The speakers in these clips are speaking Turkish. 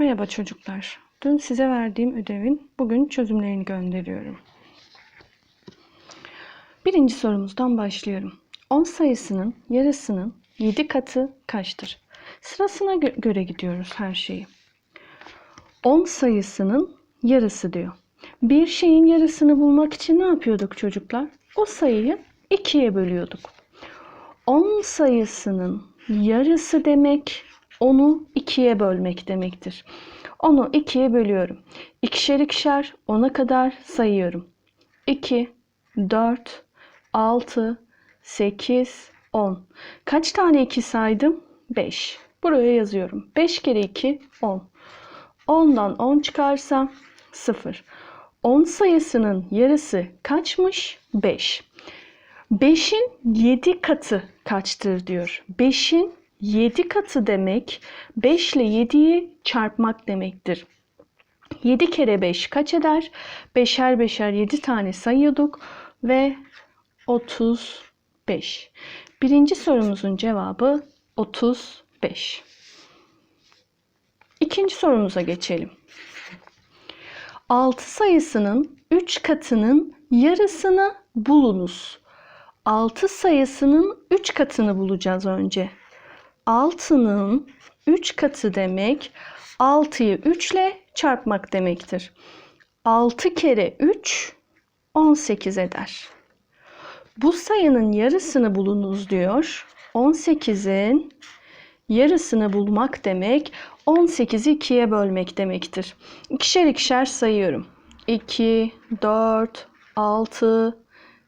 Merhaba çocuklar. Dün size verdiğim ödevin bugün çözümlerini gönderiyorum. Birinci sorumuzdan başlıyorum. 10 sayısının yarısının 7 katı kaçtır? Sırasına gö- göre gidiyoruz her şeyi. 10 sayısının yarısı diyor. Bir şeyin yarısını bulmak için ne yapıyorduk çocuklar? O sayıyı ikiye bölüyorduk. 10 sayısının yarısı demek onu ikiye bölmek demektir. Onu ikiye bölüyorum. İkişer ikişer ona kadar sayıyorum. 2, 4, 6, 8, 10. Kaç tane 2 saydım? 5. Buraya yazıyorum. 5 kere 2, 10. 10'dan 10 çıkarsam 0. 10 sayısının yarısı kaçmış? 5. 5'in 7 katı kaçtır diyor. 5'in 7 katı demek 5 ile 7'yi çarpmak demektir. 7 kere 5 kaç eder? Beşer beşer 7 tane sayıyorduk ve 35. Birinci sorumuzun cevabı 35. İkinci sorumuza geçelim. 6 sayısının 3 katının yarısını bulunuz. 6 sayısının 3 katını bulacağız önce. 6'nın 3 katı demek 6'yı 3 ile çarpmak demektir. 6 kere 3 18 eder. Bu sayının yarısını bulunuz diyor. 18'in yarısını bulmak demek 18'i 2'ye bölmek demektir. İkişer ikişer sayıyorum. 2, 4, 6,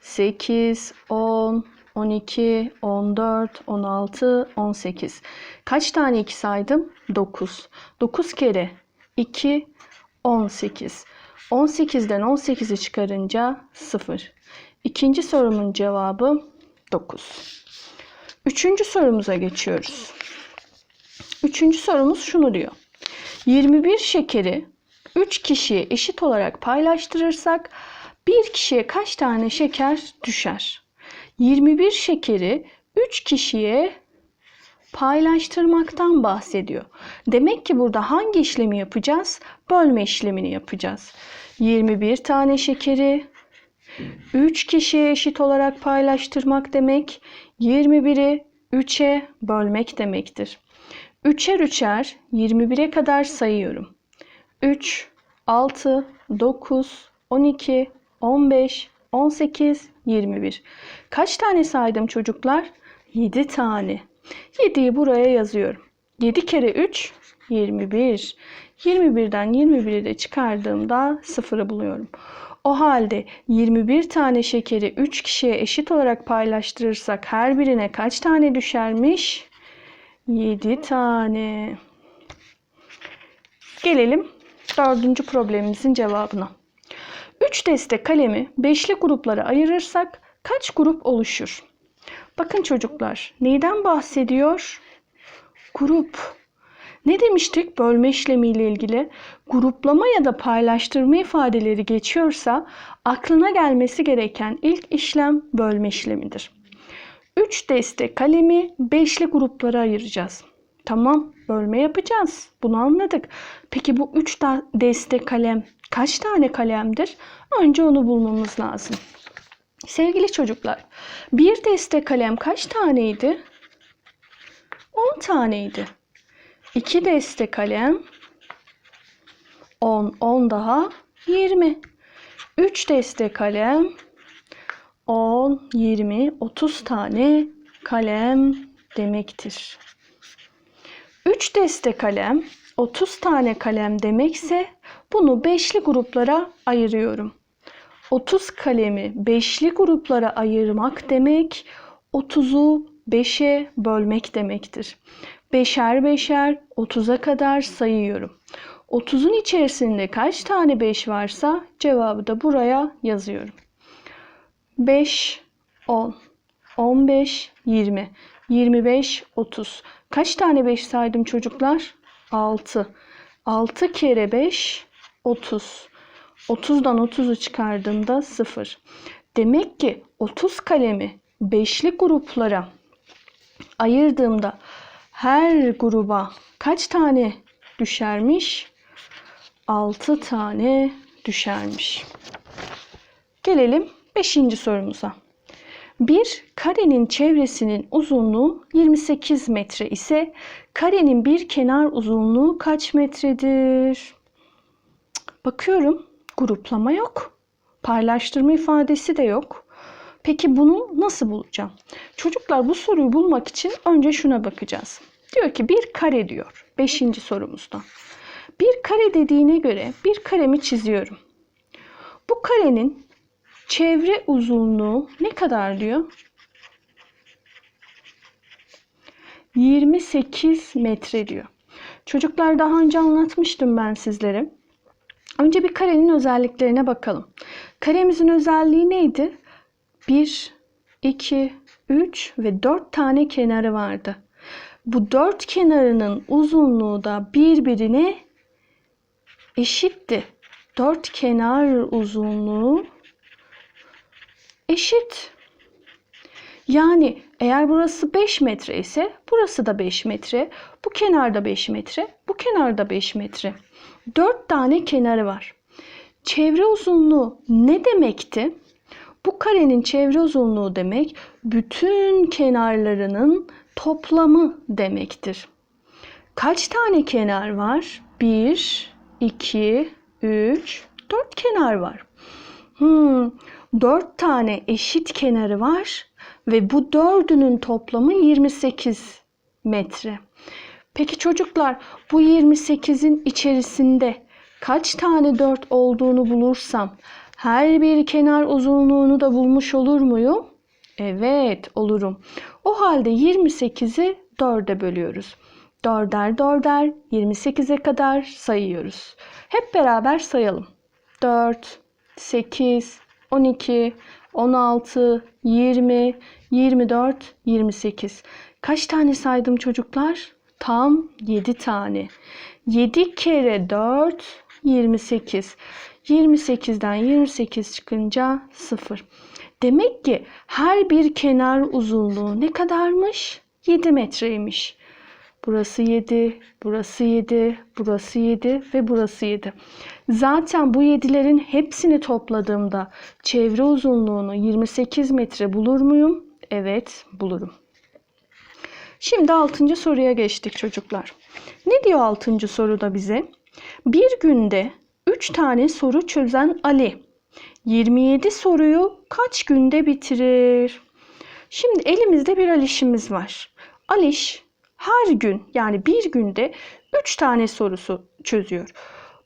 8, 10, 12, 14, 16, 18. Kaç tane 2 saydım? 9. 9 kere 2, 18. 18'den 18'i çıkarınca 0. İkinci sorumun cevabı 9. Üçüncü sorumuza geçiyoruz. Üçüncü sorumuz şunu diyor. 21 şekeri 3 kişiye eşit olarak paylaştırırsak bir kişiye kaç tane şeker düşer? 21 şekeri 3 kişiye paylaştırmaktan bahsediyor. Demek ki burada hangi işlemi yapacağız? Bölme işlemini yapacağız. 21 tane şekeri 3 kişiye eşit olarak paylaştırmak demek 21'i 3'e bölmek demektir. Üçer üçer 21'e kadar sayıyorum. 3, 6, 9, 12, 15, 18, 21. Kaç tane saydım çocuklar? 7 tane. 7'yi buraya yazıyorum. 7 kere 3, 21. 21'den 21'i de çıkardığımda 0'ı buluyorum. O halde 21 tane şekeri 3 kişiye eşit olarak paylaştırırsak her birine kaç tane düşermiş? 7 tane. Gelelim dördüncü problemimizin cevabına. 3 deste kalemi beşli gruplara ayırırsak kaç grup oluşur? Bakın çocuklar neyden bahsediyor? Grup. Ne demiştik bölme işlemiyle ilgili? Gruplama ya da paylaştırma ifadeleri geçiyorsa aklına gelmesi gereken ilk işlem bölme işlemidir. 3 deste kalemi beşli gruplara ayıracağız. Tamam, bölme yapacağız. Bunu anladık. Peki bu 3 deste kalem kaç tane kalemdir? Önce onu bulmamız lazım. Sevgili çocuklar, bir deste kalem kaç taneydi? 10 taneydi. 2 deste kalem 10, 10 daha 20. 3 deste kalem 10, 20, 30 tane kalem demektir. 3 deste kalem 30 tane kalem demekse bunu beşli gruplara ayırıyorum. 30 kalemi beşli gruplara ayırmak demek 30'u 5'e bölmek demektir. Beşer beşer 30'a kadar sayıyorum. 30'un içerisinde kaç tane 5 varsa cevabı da buraya yazıyorum. 5, 10, 15, 20, 25, 30. Kaç tane 5 saydım çocuklar? 6. 6 kere 5, 30. 30'dan 30'u çıkardığımda 0. Demek ki 30 kalemi beşli gruplara ayırdığımda her gruba kaç tane düşermiş? 6 tane düşermiş. Gelelim 5. sorumuza. Bir karenin çevresinin uzunluğu 28 metre ise karenin bir kenar uzunluğu kaç metredir? Bakıyorum gruplama yok. Paylaştırma ifadesi de yok. Peki bunu nasıl bulacağım? Çocuklar bu soruyu bulmak için önce şuna bakacağız. Diyor ki bir kare diyor. Beşinci sorumuzda. Bir kare dediğine göre bir karemi çiziyorum. Bu karenin çevre uzunluğu ne kadar diyor? 28 metre diyor. Çocuklar daha önce anlatmıştım ben sizlere. Önce bir karenin özelliklerine bakalım. Karemizin özelliği neydi? 1, 2, 3 ve 4 tane kenarı vardı. Bu dört kenarının uzunluğu da birbirine eşitti. Dört kenar uzunluğu eşit. Yani eğer burası 5 metre ise burası da 5 metre, bu kenarda 5 metre, bu kenarda 5 metre. 4 tane kenarı var. Çevre uzunluğu ne demekti? Bu karenin çevre uzunluğu demek bütün kenarlarının toplamı demektir. Kaç tane kenar var? 1, 2, 3, 4 kenar var. Hmm, 4 tane eşit kenarı var ve bu dördünün toplamı 28 metre. Peki çocuklar bu 28'in içerisinde kaç tane 4 olduğunu bulursam her bir kenar uzunluğunu da bulmuş olur muyum? Evet olurum. O halde 28'i 4'e bölüyoruz. Dörder dörder 28'e kadar sayıyoruz. Hep beraber sayalım. 4, 8, 12, 16, 20, 24, 28. Kaç tane saydım çocuklar? Tam 7 tane. 7 kere 4, 28. 28'den 28 çıkınca 0. Demek ki her bir kenar uzunluğu ne kadarmış? 7 metreymiş. Burası 7, burası 7, burası 7 ve burası 7. Zaten bu 7'lerin hepsini topladığımda çevre uzunluğunu 28 metre bulur muyum? Evet, bulurum. Şimdi 6. soruya geçtik çocuklar. Ne diyor 6. soruda bize? Bir günde 3 tane soru çözen Ali 27 soruyu kaç günde bitirir? Şimdi elimizde bir Aliş'imiz var. Aliş her gün yani bir günde 3 tane sorusu çözüyor.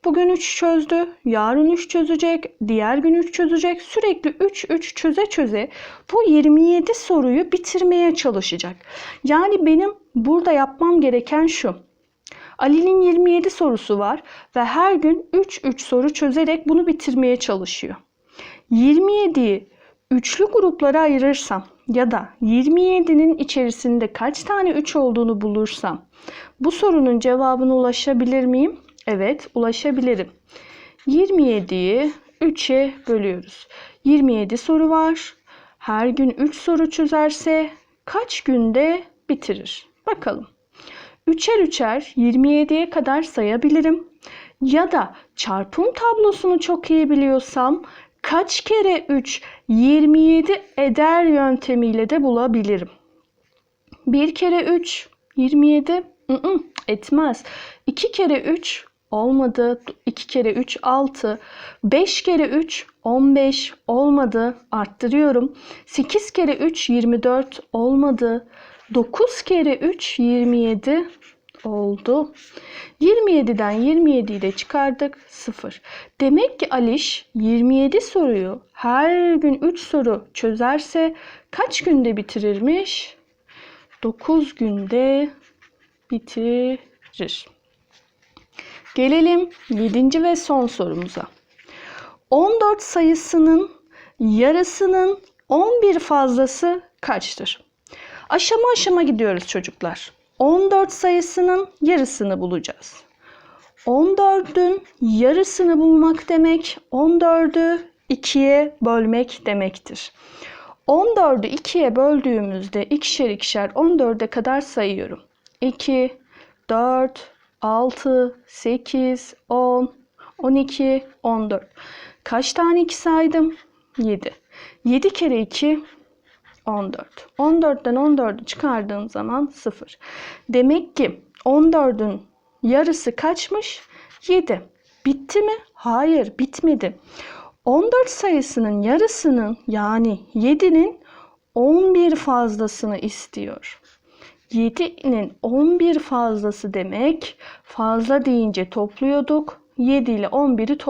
Bugün 3 çözdü, yarın 3 çözecek, diğer gün 3 çözecek. Sürekli 3 3 çöze çöze bu 27 soruyu bitirmeye çalışacak. Yani benim burada yapmam gereken şu. Ali'nin 27 sorusu var ve her gün 3 3 soru çözerek bunu bitirmeye çalışıyor. 27'yi üçlü gruplara ayırırsam ya da 27'nin içerisinde kaç tane 3 olduğunu bulursam bu sorunun cevabına ulaşabilir miyim? Evet, ulaşabilirim. 27'yi 3'e bölüyoruz. 27 soru var. Her gün 3 soru çözerse kaç günde bitirir? Bakalım. Üçer üçer 27'ye kadar sayabilirim. Ya da çarpım tablosunu çok iyi biliyorsam kaç kere 3 27 eder yöntemiyle de bulabilirim. 1 kere 3 27 ı-ı, etmez. 2 kere 3 olmadı. 2 kere 3 6. 5 kere 3 15 olmadı. Arttırıyorum. 8 kere 3 24 olmadı. 9 kere 3 27 oldu. 27'den 27'yi de çıkardık 0. Demek ki Aliş 27 soruyu her gün 3 soru çözerse kaç günde bitirirmiş? 9 günde bitirir. Gelelim 7. ve son sorumuza. 14 sayısının yarısının 11 fazlası kaçtır? Aşama aşama gidiyoruz çocuklar. 14 sayısının yarısını bulacağız. 14'ün yarısını bulmak demek 14'ü 2'ye bölmek demektir. 14'ü 2'ye böldüğümüzde ikişer ikişer 14'e kadar sayıyorum. 2, 4, 6, 8, 10, 12, 14. Kaç tane 2 saydım? 7. 7 kere 2 14. 14'ten 14'ü çıkardığım zaman 0. Demek ki 14'ün yarısı kaçmış? 7. Bitti mi? Hayır, bitmedi. 14 sayısının yarısının yani 7'nin 11 fazlasını istiyor. 7'nin 11 fazlası demek fazla deyince topluyorduk. 7 ile 11'i top